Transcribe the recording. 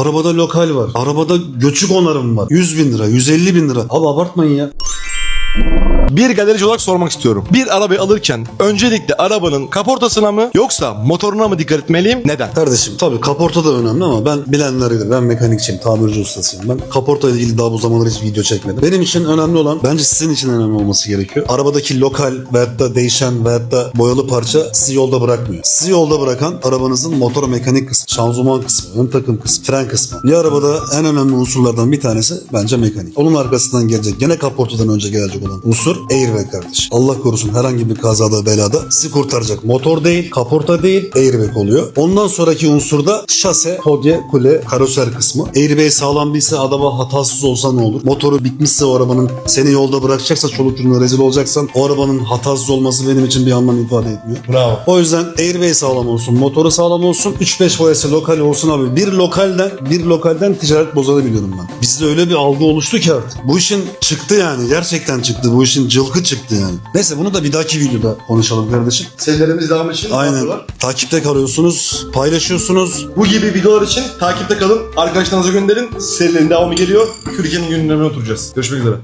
Arabada lokal var. Arabada göçük onarım var. 100 bin lira, 150 bin lira. Abi abartmayın ya. Bir galerici olarak sormak istiyorum. Bir arabayı alırken öncelikle arabanın kaportasına mı yoksa motoruna mı dikkat etmeliyim? Neden? Kardeşim tabii kaporta da önemli ama ben bilenler bilir. Ben mekanikçiyim, tamirci ustasıyım. Ben kaporta ile ilgili daha bu zamanlar hiç video çekmedim. Benim için önemli olan, bence sizin için önemli olması gerekiyor. Arabadaki lokal veyahut da değişen veyahut da boyalı parça sizi yolda bırakmıyor. Sizi yolda bırakan arabanızın motor mekanik kısmı, şanzıman kısmı, ön takım kısmı, fren kısmı. Bir arabada en önemli unsurlardan bir tanesi bence mekanik. Onun arkasından gelecek, gene kaportadan önce gelecek olan unsur airbag kardeşim. Allah korusun herhangi bir kazada belada sizi kurtaracak. Motor değil, kaporta değil, airbag oluyor. Ondan sonraki unsur da şase, hodye, kule, karoser kısmı. Airbag sağlam değilse araba hatasız olsa ne olur? Motoru bitmişse o arabanın seni yolda bırakacaksa çoluk çocuğuna rezil olacaksan o arabanın hatasız olması benim için bir anlam ifade etmiyor. Bravo. O yüzden airbag sağlam olsun, motoru sağlam olsun, 3-5 boyası lokal olsun abi. Bir lokalden bir lokalden ticaret bozabiliyorum ben. Bizde öyle bir algı oluştu ki artık. Bu işin çıktı yani. Gerçekten çıktı. Bu işin cılkı çıktı yani. Neyse bunu da bir dahaki videoda konuşalım kardeşim. Serilerimiz devam için Aynen. Takipte kalıyorsunuz, paylaşıyorsunuz. Bu gibi videolar için takipte kalın. Arkadaşlarınıza gönderin. Serilerin devamı geliyor. Türkiye'nin gündemine oturacağız. Görüşmek üzere.